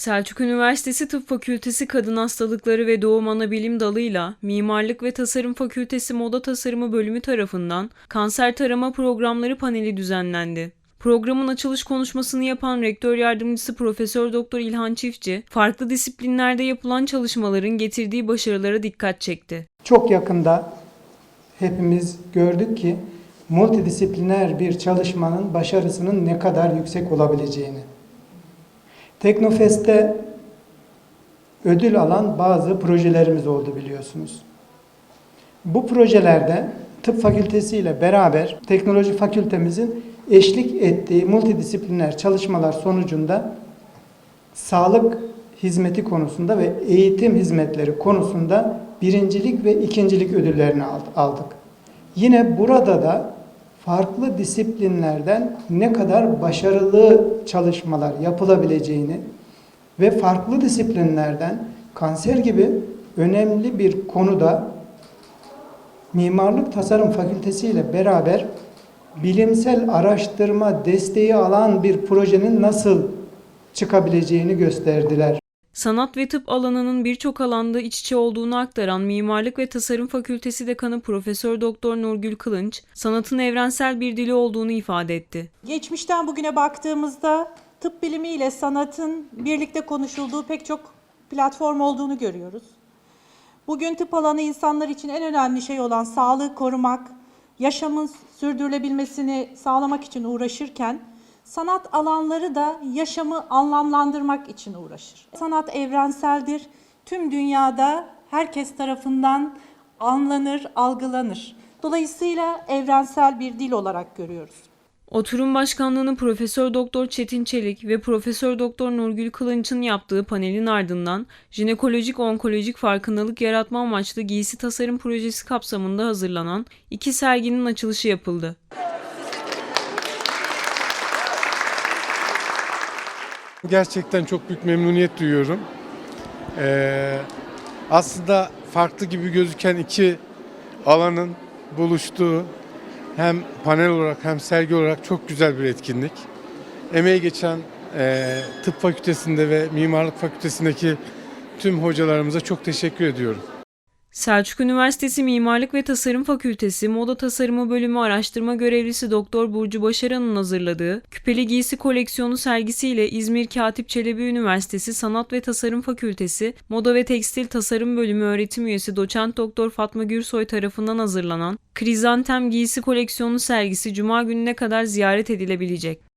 Selçuk Üniversitesi Tıp Fakültesi Kadın Hastalıkları ve Doğum Anabilim Dalı'yla Mimarlık ve Tasarım Fakültesi Moda Tasarımı Bölümü tarafından kanser tarama programları paneli düzenlendi. Programın açılış konuşmasını yapan Rektör Yardımcısı Profesör Doktor İlhan Çiftçi, farklı disiplinlerde yapılan çalışmaların getirdiği başarılara dikkat çekti. Çok yakında hepimiz gördük ki multidisipliner bir çalışmanın başarısının ne kadar yüksek olabileceğini. Teknofest'te ödül alan bazı projelerimiz oldu biliyorsunuz. Bu projelerde tıp fakültesi ile beraber teknoloji fakültemizin eşlik ettiği multidisipliner çalışmalar sonucunda sağlık hizmeti konusunda ve eğitim hizmetleri konusunda birincilik ve ikincilik ödüllerini ald- aldık. Yine burada da farklı disiplinlerden ne kadar başarılı çalışmalar yapılabileceğini ve farklı disiplinlerden kanser gibi önemli bir konuda Mimarlık Tasarım Fakültesi ile beraber bilimsel araştırma desteği alan bir projenin nasıl çıkabileceğini gösterdiler. Sanat ve tıp alanının birçok alanda iç içe olduğunu aktaran Mimarlık ve Tasarım Fakültesi Dekanı Profesör Doktor Nurgül Kılınç, sanatın evrensel bir dili olduğunu ifade etti. Geçmişten bugüne baktığımızda tıp bilimi ile sanatın birlikte konuşulduğu pek çok platform olduğunu görüyoruz. Bugün tıp alanı insanlar için en önemli şey olan sağlığı korumak, yaşamın sürdürülebilmesini sağlamak için uğraşırken sanat alanları da yaşamı anlamlandırmak için uğraşır. Sanat evrenseldir. Tüm dünyada herkes tarafından anlanır, algılanır. Dolayısıyla evrensel bir dil olarak görüyoruz. Oturum başkanlığını Profesör Doktor Çetin Çelik ve Profesör Doktor Nurgül Kılınç'ın yaptığı panelin ardından jinekolojik onkolojik farkındalık yaratma amaçlı giysi tasarım projesi kapsamında hazırlanan iki serginin açılışı yapıldı. Gerçekten çok büyük memnuniyet duyuyorum. Ee, aslında farklı gibi gözüken iki alanın buluştuğu hem panel olarak hem sergi olarak çok güzel bir etkinlik. Emeği geçen e, tıp fakültesinde ve mimarlık fakültesindeki tüm hocalarımıza çok teşekkür ediyorum. Selçuk Üniversitesi Mimarlık ve Tasarım Fakültesi Moda Tasarımı Bölümü araştırma görevlisi Doktor Burcu Başaran'ın hazırladığı Küpeli Giysi Koleksiyonu sergisiyle İzmir Katip Çelebi Üniversitesi Sanat ve Tasarım Fakültesi Moda ve Tekstil Tasarım Bölümü öğretim üyesi Doçent Doktor Fatma Gürsoy tarafından hazırlanan Krizantem Giysi Koleksiyonu sergisi Cuma gününe kadar ziyaret edilebilecek.